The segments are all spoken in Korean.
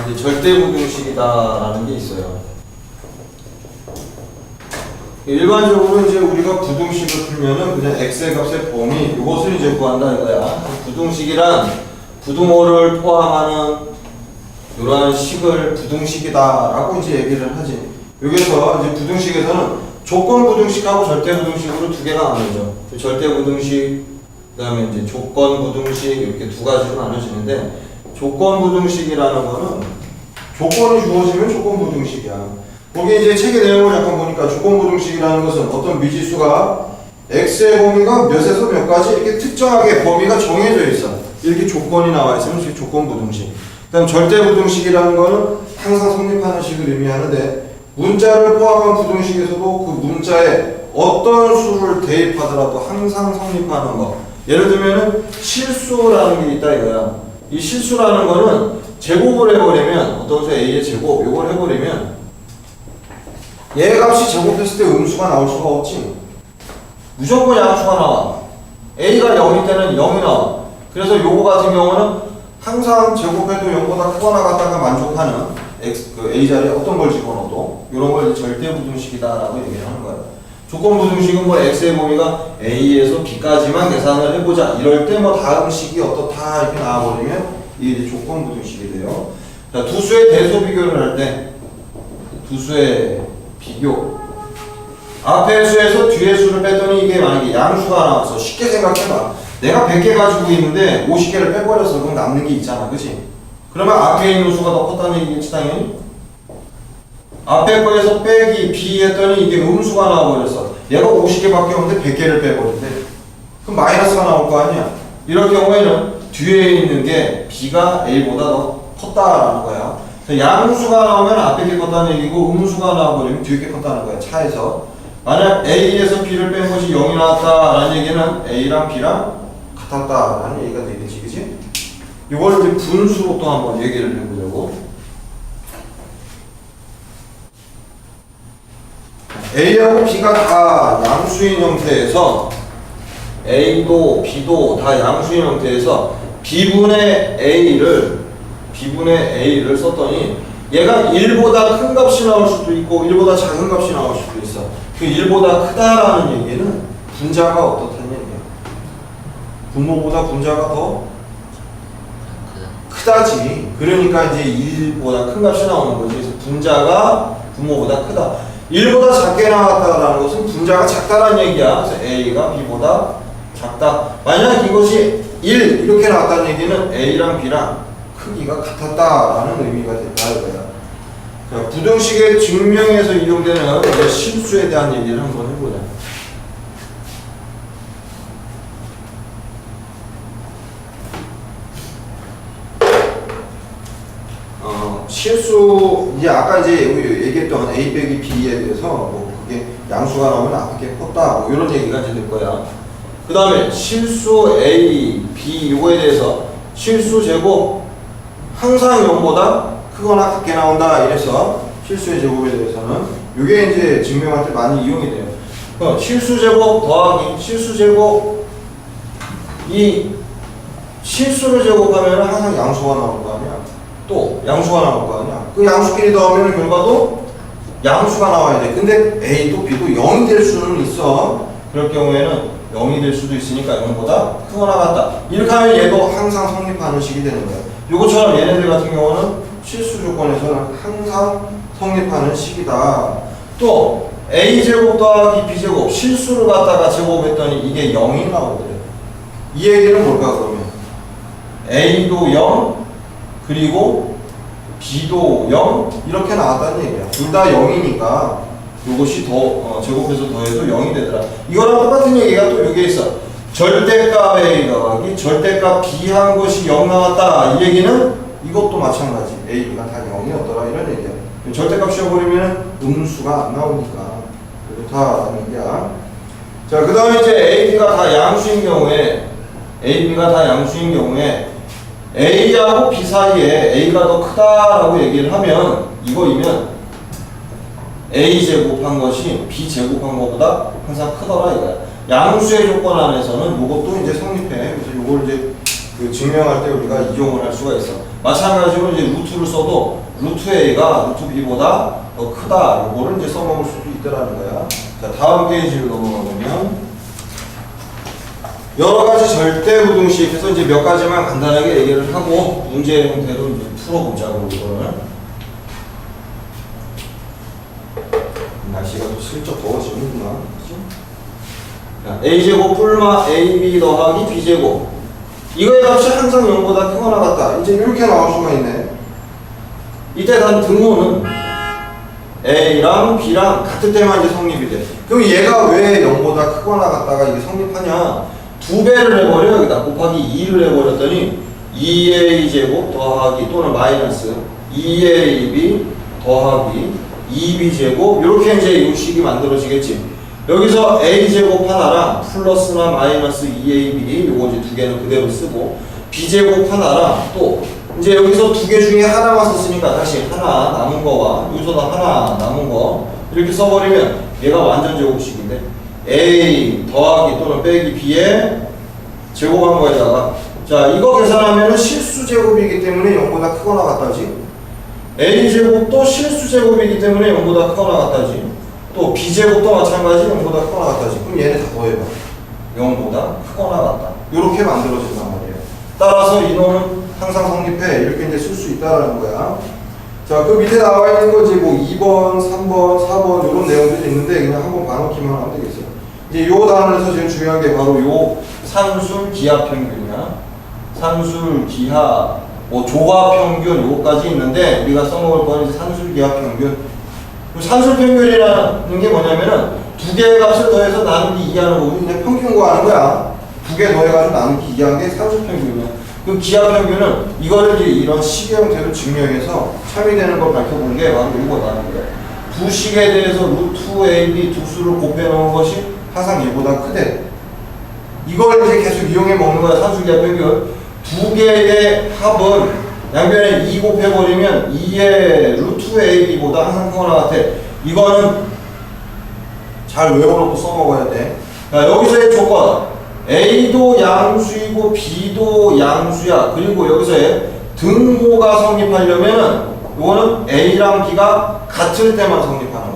이제 절대 부등식이다라는 게 있어요. 일반적으로 이제 우리가 부등식을 풀면은 그냥 x의 값의 범위 이것을 이제 구한다 이거야. 부등식이란 부등호를 포함하는 이러한 식을 부등식이다라고 이제 얘기를 하지. 여기서 이제 부등식에서는 조건 부등식하고 절대 부등식으로 두 개가 나뉘죠. 절대 부등식, 그다음에 이제 조건 부등식 이렇게 두 가지로 나눠지는데 조건 부등식이라는 거는 조건이 주어지면 조건 부등식이야. 거기 이제 책의 내용을 약간 보니까 조건 부등식이라는 것은 어떤 미지수가 x의 범위가 몇에서 몇까지 이렇게 특정하게 범위가 정해져 있어. 이렇게 조건이 나와 있으면 그게 조건 부등식. 그다음 절대 부등식이라는 거는 항상 성립하는 식을 의미하는데 문자를 포함한 부등식에서도 그 문자에 어떤 수를 대입하더라도 항상 성립하는 거. 예를 들면은 실수라는 게 있다 이거야. 이 실수라는 거는 제곱을 해버리면 어떤 수 a의 제곱 이걸 해버리면 얘 값이 제곱했을 때 음수가 나올 수가 없지. 무조건 양수가 나와. a가 0일 때는 0이 나와. 그래서 요거 같은 경우는 항상 제곱해도 0보다 크거나 같다가 만족하는 x 그 a 자리에 어떤 걸 집어넣어도 이런 걸 절대 부등식이다라고 얘기를 하는 거야. 조건 부등식은 뭐 x의 범위가 a에서 b까지만 계산을 해보자. 이럴 때 뭐 다음 식이 어떻다 이렇게 나와버리면 이게 이제 조건 부등식이 돼요. 자, 두 수의 대소 비교를 할 때 두 수의 비교. 앞의 수에서 뒤의 수를 뺐더니 이게 만약에 양수가 나와서 쉽게 생각해봐. 내가 100개 가지고 있는데 50개를 빼버려서 그럼 남는 게 있잖아. 그치? 그러면 앞에 있는 수가 더 컸다는 얘기겠지, 당연히? 앞에 거에서 빼기 B 했더니 이게 음수가 나와버렸어. 얘가 50개밖에 없는데 100개를 빼버린대. 그럼 마이너스가 나올 거 아니야? 이럴 경우에는 뒤에 있는 게 B가 A보다 더 컸다라는 거야. 양수가 나오면 앞에 게 컸다는 얘기고 음수가 나와버리면 뒤에 게 컸다는 거야. 차에서. 만약 A에서 B를 뺀 것이 0이 나왔다라는 얘기는 A랑 B랑 같았다라는 얘기가 되겠지, 그지? 이걸 이제 분수로 또 한번 얘기를 해보자고. A하고 B가 다 양수인 형태에서 A도 B도 다 양수인 형태에서 B분의 A를 B분의 A를 썼더니 얘가 1보다 큰 값이 나올 수도 있고 1보다 작은 값이 나올 수도 있어. 그 1보다 크다라는 얘기는 분자가 어떻다는 얘기야. 분모보다 분자가 더 크다지. 그러니까 이제 1보다 큰 값이 나오는 거지. 분자가 분모보다 크다. 1보다 작게 나왔다라는 것은 분자가 작다라는 얘기야. 그래서 A가 B보다 작다. 만약 이것이 1 이렇게 나왔다는 얘기는 A랑 B랑 크기가 같았다라는 의미가 된다 이거야. 자, 부등식의 증명에서 이용되는 실수에 대한 얘기를 한번 해보자. 어, 실수 이제 아까 이제 얘기했던 a 빼기 b에 대해서 뭐 그게 양수가 나오면 앞에 게 컸다 뭐 이런 얘기가 이제 될 거야. 그 다음에 실수 a, b 이거에 대해서 실수 제곱 항상 0보다 크거나 같게 나온다 이래서 실수의 제곱에 대해서는 이게 이제 증명할 때 많이 이용이 돼요. 어, 실수 제곱 더하기 실수 제곱 이 실수를 제곱하면 항상 양수가 나올 거 아니야. 또 양수가 나올 거 아니야. 그 양수끼리 더하면 결과도 양수가 나와야 돼. 근데 A도 B도 0이 될 수는 있어. 그럴 경우에는 0이 될 수도 있으니까 0보다 크거나 같다. 이렇게 하면 얘도 항상 성립하는 식이 되는 거야. 요거처럼 얘네들 같은 경우는 실수 조건에서는 항상 성립하는 식이다. 또 A제곱 더하기 B제곱 실수를 갖다가 제곱했더니 이게 0이 나오더래. 이 얘기는 뭘까 그러면? A도 0 그리고 B도 0 이렇게 나왔다는 얘기야. 둘 다 0이니까 이것이 더 어, 제곱해서 더해도 0이 되더라. 이거랑 똑같은 얘기가 또 여기에 있어. 절대값 A 더하기 절대값 B 한 것이 0 나왔다. 이 얘기는 이것도 마찬가지. A, B가 다 0이었더라 이런 얘기야. 절대값 씌워버리면 음수가 안 나오니까 그렇다는 얘기야. 자, 그 다음에 이제 A, B가 다 양수인 경우에 A, B가 다 양수인 경우에 A하고 B 사이에 A가 더 크다라고 얘기를 하면 이거이면 A 제곱한 것이 B 제곱한 것보다 항상 크더라 이거야. 양수의 조건 안에서는 이것도 이제 성립해. 그래서 이걸 이제 그 증명할 때 우리가 이용을 할 수가 있어. 마찬가지로 이제 루트를 써도 루트 A가 루트 B보다 더 크다. 이거를 이제 써먹을 수도 있다라는 거야. 자, 다음 페이지로 넘어가 보면 여러 가지 절대 부등식에서 이제 몇 가지만 간단하게 얘기를 하고 문제 형태로 풀어보자고 이거를. 날씨가 또 슬쩍 더워지는구나. 자, a제곱 풀마 ab 더하기 b제곱 이거의 값이 항상 0보다 크거나 같다. 이제 이렇게 나올 수가 있네. 이때 단 등호는 a랑 b랑 같을 때만 이제 성립이 돼. 그럼 얘가 왜 0보다 크거나 같다가 이게 성립하냐? 두 배를 해버려 여기다 곱하기 2를 해버렸더니 2a 제곱 더하기 또는 마이너스 2ab 더하기 2b 제곱 이렇게 이제 이 식이 만들어지겠지. 여기서 a 제곱 하나랑 플러스나 마이너스 2ab 요거 이제 두 개는 그대로 쓰고 b 제곱 하나랑 또 이제 여기서 두 개 중에 하나만 썼으니까 다시 하나 남은 거와 여기서도 하나 남은 거 이렇게 써버리면 얘가 완전 제곱식인데 a 더하기 또는 빼기 b에 제곱한 거에다가 자 이거 계산하면은 실수 제곱이기 때문에 0보다 크거나 같다지. A 제곱도 실수 제곱이기 때문에 0보다 크거나 같다지. 또 b 제곱도 마찬가지 0보다 크거나 같다지. 그럼 얘네 다 더해봐. 0보다 크거나 같다. 이렇게 만들어진단 말이에요. 따라서 이놈은 항상 성립해. 이렇게 이제 쓸 수 있다라는 거야. 자, 그 밑에 나와 있는 거지 뭐 2번, 3번, 4번 이런 내용들이 있는데 그냥 한번 봐놓기만 하면 되겠어요. 이제 요 단원에서 제일 중요한 게 바로 요 산술 기하 평균이야. 산술 기하 뭐 조화 평균 요거까지 있는데 우리가 써먹을 거는 이제 산술 기하 평균. 그 산술 평균이라는 게 뭐냐면은 두 개의 값을 더해서 나누기 이하는 거고 그냥 평균 구하는 거야. 두 개 더해가지고 나누기 이하는 게 산술 평균이야. 그 기하 평균은 이거를 이제 이런 식의 형태로 증명해서 참이되는 걸 밝혀본 게 바로 이거라는 거예요. 두 식에 대해서 루트 AB 두 수를 곱해 놓은 것이 항상 얘보다 크대. 이걸 이제 계속 이용해 먹는 거야 산술기하 평균. 두 개의 합은 양변에 2 곱해버리면 2의 루트 AB보다 항상 크거나 같아. 이거는 잘 외워놓고 써먹어야 돼. 자, 여기서의 조건. A도 양수이고 B도 양수야. 그리고 여기서의 등호가 성립하려면은 이거는 A랑 B가 같을 때만 성립하는.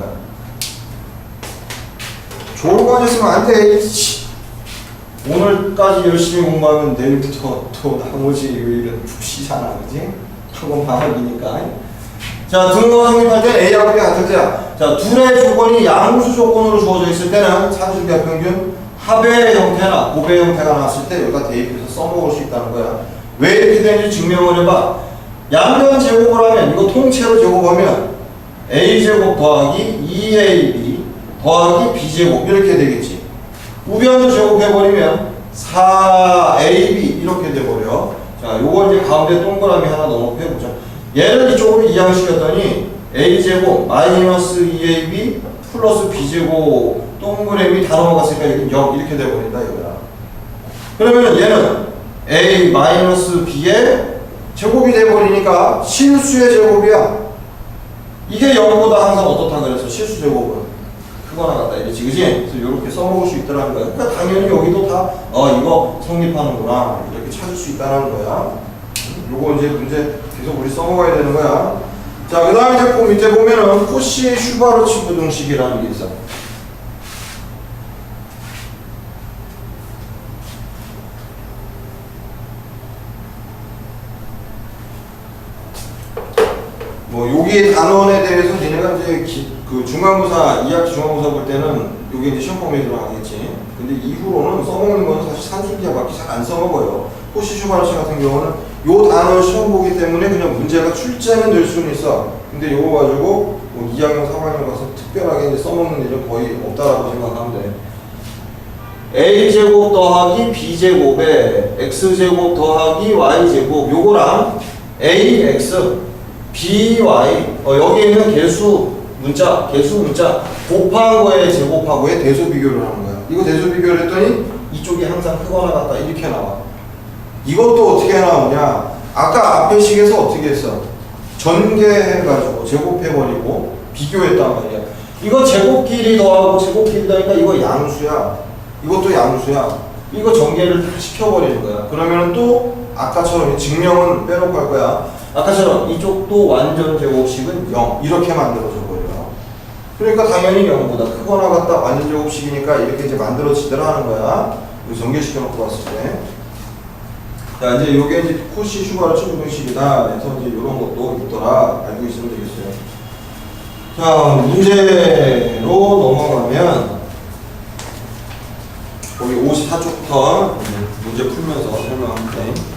좋은 거 아니었으면 안 돼. 씨. 오늘까지 열심히 공부하면 내일부터 또 나머지 요일은 푹 쉬잖아. 그지? 한번 방학이니까. 자, 등호가 성립할 때 A하고 B가 같을 때야. 자, 둘의 조건이 양수 조건으로 주어져 있을 때는 산술기하 평균 합의 형태나 고배 형태가 나왔을 때 여기다 대입해서 써먹을 수 있다는 거야. 왜 이렇게 되는지 증명을 해봐. 양변 제곱을 하면 이거 통째로 제곱하면 a제곱 더하기 2ab 더하기 b제곱 이렇게 되겠지. 우변을 제곱해버리면 4ab 이렇게 돼버려. 자, 요거 이제 가운데 동그라미 하나 넣어놓고 해보자. 얘를 이쪽으로 이항시켰더니 a제곱 마이너스 2ab 플러스 b제곱 동그라미 다 넘어갔으니까 이렇게 역 이렇게 돼버린다 이거야. 그러면 얘는 a 마이너스 b의 제곱이 돼버리니까 실수의 제곱이야. 이게 0보다 항상 어떻다 그래서 실수 제곱은 크거나 같다 이랬지 그지? 그래서 이렇게 써먹을 수 있다는 거야. 그러니까 당연히 여기도 다 어 이거 성립하는구나 이렇게 찾을 수 있다는 거야. 요거 이제 문제 계속 우리 써먹어야 되는 거야. 자, 그 다음에 그 밑에 보면은 코시 슈바르 치 부등식이라는 게 있어. 뭐 여기 단원에 대해서 니네가 이제 기, 그 중간고사 2학기 중간고사 볼 때는 요게 이제 시험 범위에 들어가겠지. 근데 이후로는 써먹는 건 사실 산술기하밖에 잘 안 써먹어요. 호시 슈바르치 같은 경우는 요 단어 시험 보기 때문에 그냥 문제가 출제는 될 수는 있어. 근데 요거 가지고 뭐 2학년, 3학년 가서 특별하게 이제 써먹는 일은 거의 없다라고 생각하면 돼. a제곱 더하기 b제곱에 x제곱 더하기 y제곱 요거랑 ax by 어, 여기 있는 개수 문자 개수 문자 곱한 거에 제곱하고의 대소 비교를 하는 거야 이거 대소 비교를 했더니 이쪽이 항상 크거나 같다 이렇게 나와 이것도 어떻게 나오냐 아까 앞에 식에서 어떻게 했어 전개해가지고 제곱해버리고 비교했단 말이야 이거 제곱끼리 더하고 제곱끼리 더하니까 이거 양수야 이것도 양수야. 이거 전개를 다 시켜버리는 거야. 그러면 또 아까처럼 증명은 빼놓고 할 거야. 아까처럼 이쪽도 완전 제곱식은 0 이렇게 버려요. 그러니까 당연히 0보다 크거나 같다 완전 제곱식이니까 이렇게 이제 만들어지더라 하는 거야. 우리 전개시켜 놓고 봤을 때. 자 이제 요게 이제 코시 슈가르츠 부등식이다. 그래서 이제 이런 것도 있더라 알고 있으면 되겠어요. 자 문제로 넘어가면 거기 54쪽부터 문제 풀면서 설명할게.